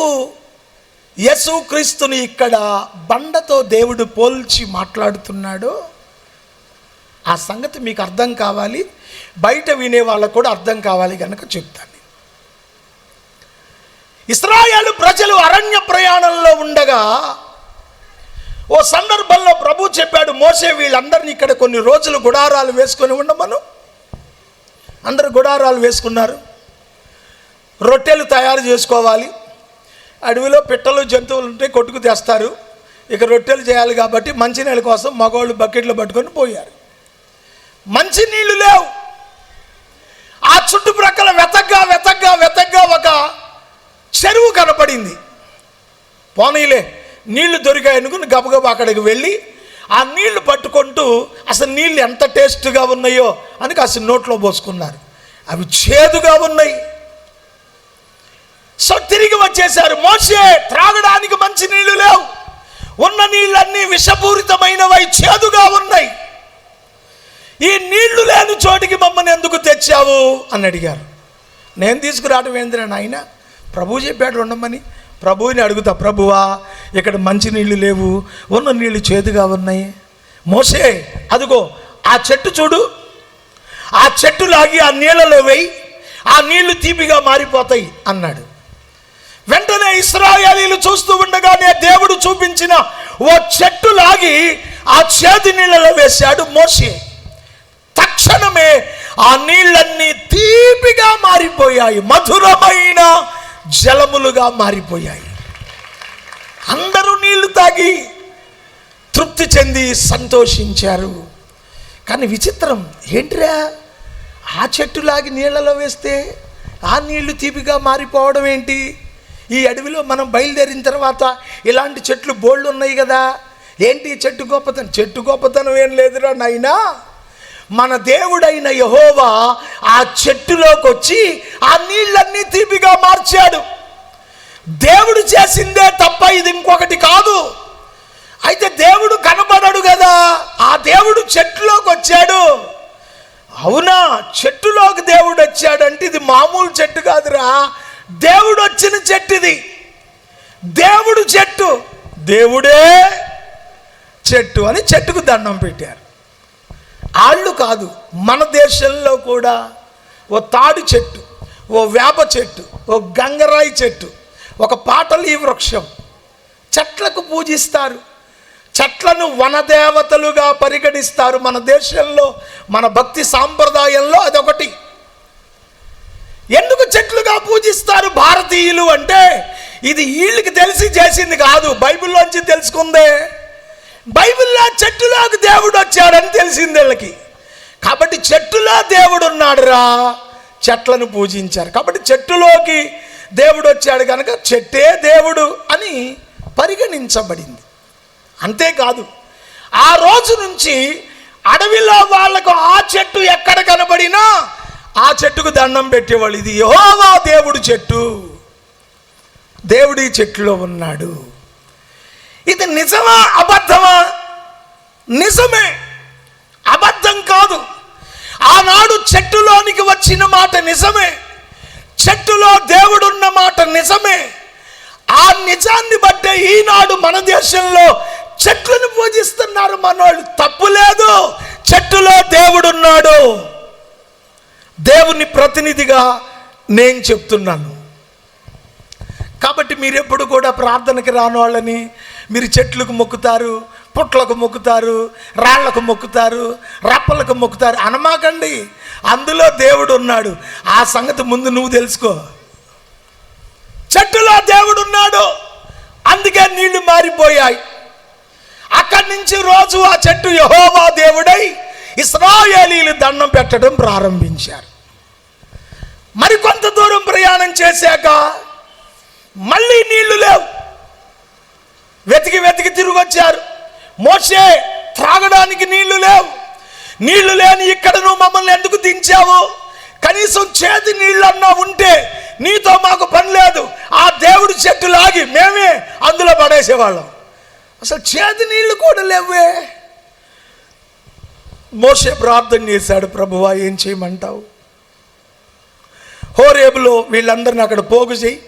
ఎందుకు యేసుక్రీస్తుని ఇక్కడ బండతో దేవుడు పోల్చి మాట్లాడుతున్నాడు. ఆ సంగతి మీకు అర్థం కావాలి. బయట వినే వాళ్ళకు కూడా అర్థం కావాలి కనుక చెప్తాను. ఇస్రాయేలు ప్రజలు అరణ్య ప్రయాణంలో ఉండగా ఓ సందర్భంలో ప్రభు చెప్పాడు మోసే వీళ్ళందరినీ ఇక్కడ కొన్ని రోజులు గుడారాలు వేసుకొని ఉండమను. అందరు గుడారాలు వేసుకున్నారు. రొట్టెలు తయారు చేసుకోవాలి. అడవిలో పిట్టలు జంతువులు ఉంటే కొట్టుకు తెస్తారు. ఇక రొట్టెలు చేయాలి కాబట్టి మంచినీళ్ళ కోసం మగవాళ్ళు బకెట్లు పట్టుకొని పోయారు. మంచినీళ్ళు లేవు. ఆ చుట్టుప్రక్కల వెతగ్గా వెతగ్గా వెతగ్గా ఒక చెరువు కనపడింది. పోనీలే నీళ్ళు దొరికాయనుకుని గబగబా అక్కడికి వెళ్ళి ఆ నీళ్ళు పట్టుకుంటూ అసలు నీళ్ళు ఎంత టేస్ట్గా ఉన్నాయో అని కాస్త నోట్లో పోసుకున్నారు. అవి చేదుగా ఉన్నాయి. సో తిరిగి వచ్చేశారు. మోసే త్రాగడానికి మంచి నీళ్ళు లేవు. ఉన్న నీళ్ళన్నీ విషపూరితమైనవై చేదుగా ఉన్నాయి. ఈ నీళ్ళు లేని చోటికి మమ్మల్ని ఎందుకు తెచ్చావు? అని అడిగారు. నేను తీసుకురావడం ఏందిరా నాయన? ప్రభు చెప్పాడు ఉండమని ప్రభువుని అడుగుతా ప్రభువా ఇక్కడ మంచి నీళ్ళు లేవు. ఉన్న నీళ్ళు చేదుగా ఉన్నాయి. మోసే అదిగో ఆ చెట్టు చూడు. ఆ చెట్టు లాగి ఆ నీళ్ళలో వేయి. ఆ నీళ్ళు తీపిగా మారిపోతాయి అన్నాడు. వెంటనే ఇస్రాయేలీలు చూస్తూ ఉండగానే దేవుడు చూపించిన ఓ చెట్టు లాగి ఆ చేతి నీళ్ళలో వేశాడు మోసే తక్షణమే ఆ నీళ్ళన్నీ తీపిగా మారిపోయాయి మధురమైన జలములుగా మారిపోయాయి. అందరూ నీళ్ళు తాగి తృప్తి చెంది సంతోషించారు. కానీ విచిత్రం ఏంటిరా? ఆ చెట్టు లాగి నీళ్ళలో వేస్తే ఆ నీళ్ళు తీపిగా మారిపోవడం ఏంటి? ఈ అడవిలో మనం బయలుదేరిన తర్వాత ఇలాంటి చెట్లు బోళ్ళు ఉన్నాయి కదా. ఏంటి చెట్టు గొప్పతనం? చెట్టు గొప్పతనం ఏం లేదురా నాయనా. మన దేవుడైన యహోవా ఆ చెట్టులోకి వచ్చి ఆ నీళ్ళన్నీ తీపిగా మార్చాడు. దేవుడు చేసిందే తప్ప ఇది ఇంకొకటి కాదు. అయితే దేవుడు కనబడడు కదా. ఆ దేవుడు చెట్టులోకి వచ్చాడు. అవునా? చెట్టులోకి దేవుడు వచ్చాడంటే ఇది మామూలు చెట్టు కాదురా. దేవుడు వచ్చిన చెట్టు ఇది. దేవుడు చెట్టు దేవుడే చెట్టు అని చెట్టుకు దండం పెట్టారు. ఆళ్ళు కాదు మన దేశంలో కూడా ఓ తాడి చెట్టు ఓ వేప చెట్టు ఓ గంగరాయి చెట్టు ఒక పాటలీ వృక్షం. చెట్లకు పూజిస్తారు. చెట్లను వనదేవతలుగా పరిగణిస్తారు మన దేశంలో మన భక్తి సాంప్రదాయంలో అదొకటి. ఎందుకు చెట్లుగా పూజిస్తారు భారతీయులు అంటే ఇది వీళ్ళకి తెలిసి చేసింది కాదు బైబిల్లోంచి తెలుసుకుందే. బైబిల్లో చెట్టులోకి దేవుడు వచ్చాడని తెలిసింది వీళ్ళకి. కాబట్టి చెట్టులో దేవుడు ఉన్నాడురా చెట్లను పూజించారు. కాబట్టి చెట్టులోకి దేవుడు వచ్చాడు కనుక చెట్టే దేవుడు అని పరిగణించబడింది. అంతేకాదు ఆ రోజు నుంచి అడవిలో వాళ్ళకు ఆ చెట్టు ఎక్కడ కనబడినా ఆ చెట్టుకు దండం పెట్టేవాళ్ళు. ఇది యహోవా దేవుడు చెట్టు. దేవుడి చెట్టులో ఉన్నాడు. ఇది నిజమా అబద్ధమా? నిజమే. అబద్ధం కాదు. ఆనాడు చెట్టులోనికి వచ్చిన మాట నిజమే. చెట్టులో దేవుడున్న మాట నిజమే. ఆ నిజాన్ని బట్టే ఈనాడు మన దేశంలో చెట్లను పూజిస్తున్నారు మనోళ్ళు. తప్పు లేదు. చెట్టులో దేవుడున్నాడు. దేవుని ప్రతినిధిగా నేను చెప్తున్నాను. కాబట్టి మీరు ఎప్పుడు కూడా ప్రార్థనకి రాని వాళ్ళని మీరు చెట్లకు మొక్కుతారు పుట్లకు మొక్కుతారు రాళ్ళకు మొక్కుతారు రప్పలకు మొక్కుతారు అనమాకండి. అందులో దేవుడు ఉన్నాడు. ఆ సంగతి ముందు నువ్వు తెలుసుకో. చెట్టులో దేవుడు ఉన్నాడు. అందుకే నీళ్ళు మారిపోయాయి. అక్కడి నుంచి రోజు ఆ చెట్టు యహోవా దేవుడై ఇస్రాయేలీలు దండం పెట్టడం ప్రారంభించారు. మరికొంత దూరం ప్రయాణం చేశాక మళ్ళీ నీళ్ళు లేవు. వెతికి వెతికి తిరిగి వచ్చారు మోసే త్రాగడానికి నీళ్ళు లేవు. నీళ్ళు లేని ఇక్కడ నువ్వు మమ్మల్ని ఎందుకు దించావు? కనీసం చేతి నీళ్ళన్నా ఉంటే నీతో మాకు పని లేదు. ఆ దేవుడి చెట్టు లాగి మేమే అందులో పడేసేవాళ్ళం. అసలు చేతి నీళ్ళు కూడా లేవే మోసే ప్రార్థన చేశాడు ప్రభువా ఏం చేయమంటావు? హోరేబులో వీళ్ళందరిని అక్కడ పోగు చేయి.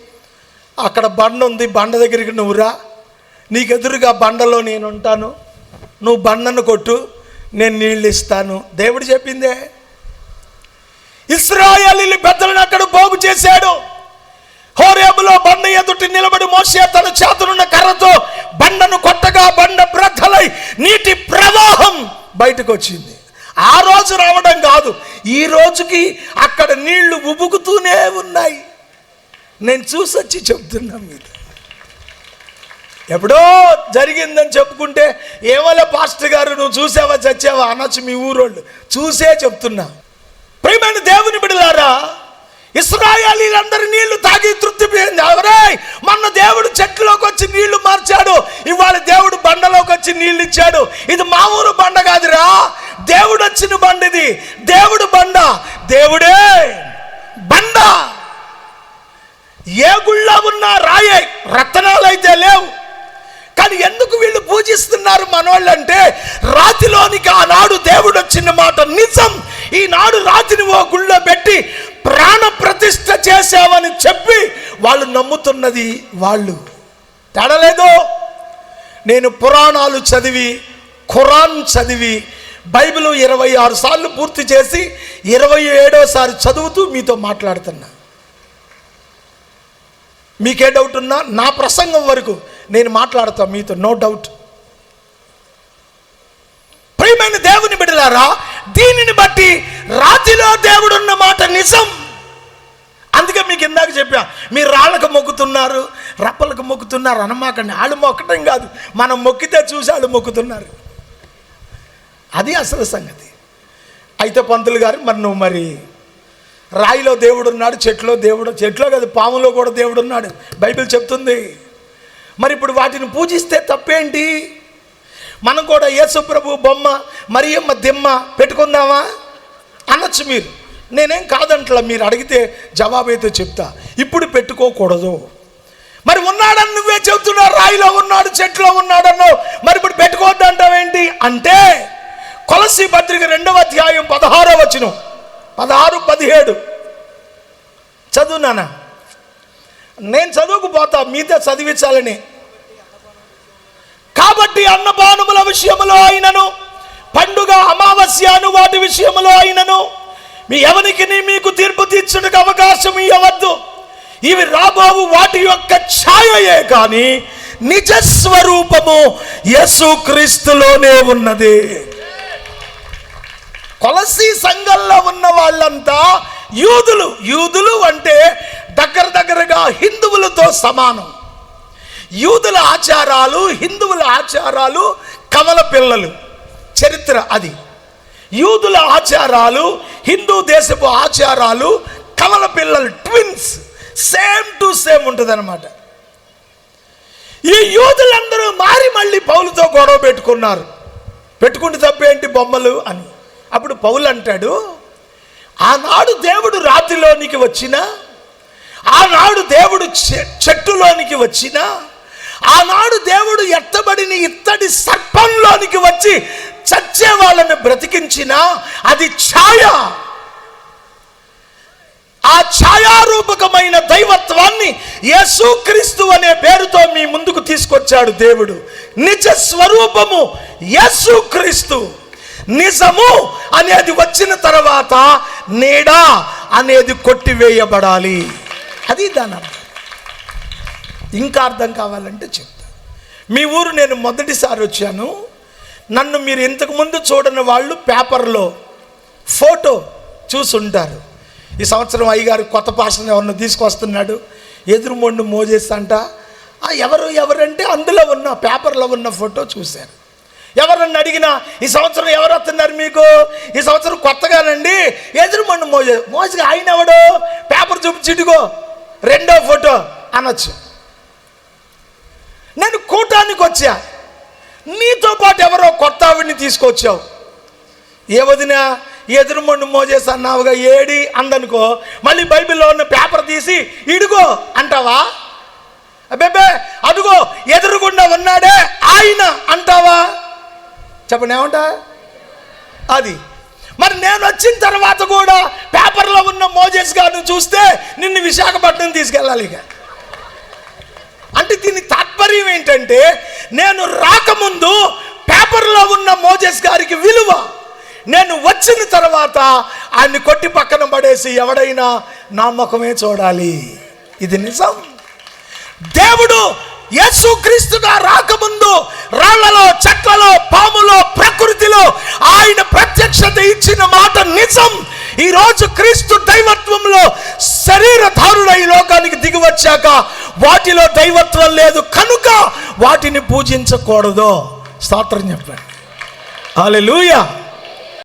అక్కడ బండ ఉంది బండ దగ్గరికి నువ్వు రా. నీకు ఎదురుగా బండలో నేను ఉంటాను. నువ్వు బండను కొట్టు నేను నీళ్ళు ఇస్తాను. దేవుడు చెప్పిందే. ఇస్రాయలీలు పెద్దలను అక్కడ పోగు చేశాడు. హోరేబులో బండ ఎదుటి నిలబడి మోసే తన చేతనున్న కర్రతో బండను కొట్టగా బండ బ్రద్దలై నీటి ప్రవాహం బయటకు వచ్చింది. ఆ రోజు రావడం కాదు. ఈ రోజుకి అక్కడ నీళ్ళు ఉబుకుతూనే ఉన్నాయి. నేను చూసొచ్చి చెప్తున్నా మీరు ఎప్పుడో జరిగిందని చెప్పుకుంటే ఏమలే పాస్టర్ గారు నువ్వు చూసావా చచ్చావా? అనొచ్చు మీ ఊరోళ్ళు. చూసే చెప్తున్నా. ప్రియమైన దేవుని బిడలారా ఇస్రాయాలీలందరూ నీళ్ళు తాగి తృప్తి ఎవరే మొన్న దేవుడు చెట్లలోకి వచ్చి నీళ్ళు మార్చాడు. ఇవాళ దేవుడు బండలోకి వచ్చి నీళ్ళు ఇచ్చాడు. ఇది మా ఊరు బండ కాదురా. దేవుడు వచ్చిన బండ ఇది దేవుడు బండ. దేవుడే బండ. ఏ గుళ్ళో ఉన్నా రాయే రత్నాలు అయితే లేవు. కానీ ఎందుకు వీళ్ళు పూజిస్తున్నారు మనోళ్ళంటే రాతిలోనికి ఆనాడు దేవుడు వచ్చిన మాట నిజం. ఈనాడు రాతిని ఓ గుళ్ళో పెట్టి ప్రాణ ప్రతిష్ట చేశామని చెప్పి వాళ్ళు నమ్ముతున్నది వాళ్ళు. తేడలేదు నేను పురాణాలు చదివి ఖురాన్ చదివి బైబిల్ ఇరవై ఆరు సార్లు పూర్తి చేసి ఇరవై ఏడోసారి చదువుతూ మీతో మాట్లాడుతున్నా. మీకే డౌట్ ఉన్నా నా ప్రసంగం వరకు నేను మాట్లాడతా మీతో నో డౌట్ ప్రియమైన దేవుని బిడ్డలారా దీనిని బట్టి రాతిలో దేవుడు ఉన్న మాట నిజం. అందుకే మీకు ఇందాక చెప్పా మీరు రాళ్ళకు మొక్కుతున్నారు రప్పలకు మొక్కుతున్నారు అనమాకండి. వాళ్ళు మొక్కటం కాదు మనం మొక్కితే చూసి వాళ్ళు మొక్కుతున్నారు. అది అసలు సంగతి. అయితే పంతులు గారు మరి నువ్వు మరి రాయిలో దేవుడు ఉన్నాడు చెట్లో దేవుడు చెట్లో కాదు పాములో కూడా దేవుడు ఉన్నాడు బైబిల్ చెప్తుంది. మరి ఇప్పుడు వాటిని పూజిస్తే తప్పేంటి? మనం కూడా యేసుప్రభు బొమ్మ మరియమ్మ దిమ్మ పెట్టుకుందామా? అనొచ్చు మీరు. నేనేం కాదంట్లా మీరు అడిగితే జవాబు అయితే చెప్తా. ఇప్పుడు పెట్టుకోకూడదు. మరి ఉన్నాడని నువ్వే చెబుతున్నావు రాయిలో ఉన్నాడు చెట్లో ఉన్నాడన్నావు. మరి ఇప్పుడు పెట్టుకోవద్దు అంటావేంటి అంటే కొలసి పత్రిక రెండవ అధ్యాయం పదహారో వచనం. పదహారు పదిహేడు. చదువు నాన్న. నేను చదువుకుపోతా మీతో చదివించాలని. కాబట్టి అన్నపానముల విషయములో అయినను పండుగ అమావాస్యాను వాటి విషయములో అయినను మీ ఎవరికి మీకు తీర్పు తీర్చడానికి అవకాశం ఇవ్వవద్దు ఇవి రాబోవు వాటి యొక్క ఛాయయే కానీ నిజ స్వరూపము యేసుక్రీస్తులోనే ఉన్నది. కొలసి సంఘంలో ఉన్న వాళ్ళంతా యూదులు. యూదులు అంటే దగ్గర దగ్గరగా హిందువులతో సమానం. యూదుల ఆచారాలు హిందువుల ఆచారాలు కమల పిల్లలు. చరిత్ర అది. యూదుల ఆచారాలు హిందూ దేశపు ఆచారాలు కమల పిల్లలు ట్విన్స్. సేమ్ టు సేమ్ ఉంటుంది ఈ యూదులందరూ మారి మళ్ళీ పౌలతో గొడవ పెట్టుకున్నారు. పెట్టుకుంటే తప్పేంటి బొమ్మలు అని. అప్పుడు పౌలు అంటాడు ఆనాడు దేవుడు రాతిలోనికి వచ్చిన ఆనాడు దేవుడు చె- చెట్టులోనికి వచ్చిన ఆనాడు దేవుడు ఎత్తబడిన ఇత్తడి సర్పంలోనికి వచ్చి చచ్చే వాళ్ళని బ్రతికించిన అది ఛాయ. ఆ ఛాయారూపకమైన దైవత్వాన్ని యేసుక్రీస్తు అనే పేరుతో మీ ముందుకు తీసుకొచ్చాడు దేవుడు. నిజ స్వరూపము యేసుక్రీస్తు నిజము అనేది వచ్చిన తర్వాత నీడ అనేది కొట్టివేయబడాలి. అది దాని అర్థం. ఇంకా అర్థం కావాలంటే చెప్తా. మీ ఊరు నేను మొదటిసారి వచ్చాను. నన్ను మీరు ఇంతకుముందు చూడని వాళ్ళు పేపర్లో ఫోటో చూసుంటారు. ఈ సంవత్సరం అయ్యగారు కొత్త పాటను ఎవరిని తీసుకొస్తున్నాడు. ఎదురుమొండు మోజేస్ అంట ఎవరు ఎవరంటే అందులో ఉన్న పేపర్లో ఉన్న ఫోటో చూశారు. ఎవరన్నా అడిగినా ఈ సంవత్సరం ఎవరు వస్తున్నారు మీకు? ఈ సంవత్సరం కొత్తగానండి ఎదురుమండి మోజే మోజుగా ఆయన ఎవడు? పేపర్ చూపించిడుగో రెండో ఫోటో అనొచ్చు. నేను కూటానికి వచ్చా. నీతో పాటు ఎవరో కొత్త ఆవిడ్ని తీసుకొచ్చావు. ఏ వదిన ఎదురుమండు మోజేస్ అన్నావుగా ఏడి అందనుకో మళ్ళీ బైబిల్లో ఉన్న పేపర్ తీసి ఇడుగో అంటావా? అబ్బేబే అడుగో ఎదురుగుండా ఉన్నాడే ఆయన అంటావా? చెప్పండి ఏమంటా? అది. మరి నేను వచ్చిన తర్వాత కూడా పేపర్లో ఉన్న మోజెస్ గారిని చూస్తే నిన్ను విశాఖపట్నం తీసుకెళ్ళాలి ఇక. అంటే దీని తాత్పర్యం ఏంటంటే నేను రాకముందు పేపర్లో ఉన్న మోజెస్ గారికి విలువ నేను వచ్చిన తర్వాత ఆయన్ని కొట్టి పక్కన పడేసి ఎవడైనా నా చూడాలి. ఇది నిజం. దేవుడు యేసుక్రీస్తుగా రాకముందు నిజం ఈ రోజు క్రీస్తు దైవత్వంలో శరీరధారుల ఈ లోకానికి దిగి వచ్చాక వాటిలో దైవత్వం లేదు కనుక వాటిని పూజించకూడదు. స్తోత్రం చెప్పాడు. అలెలుయా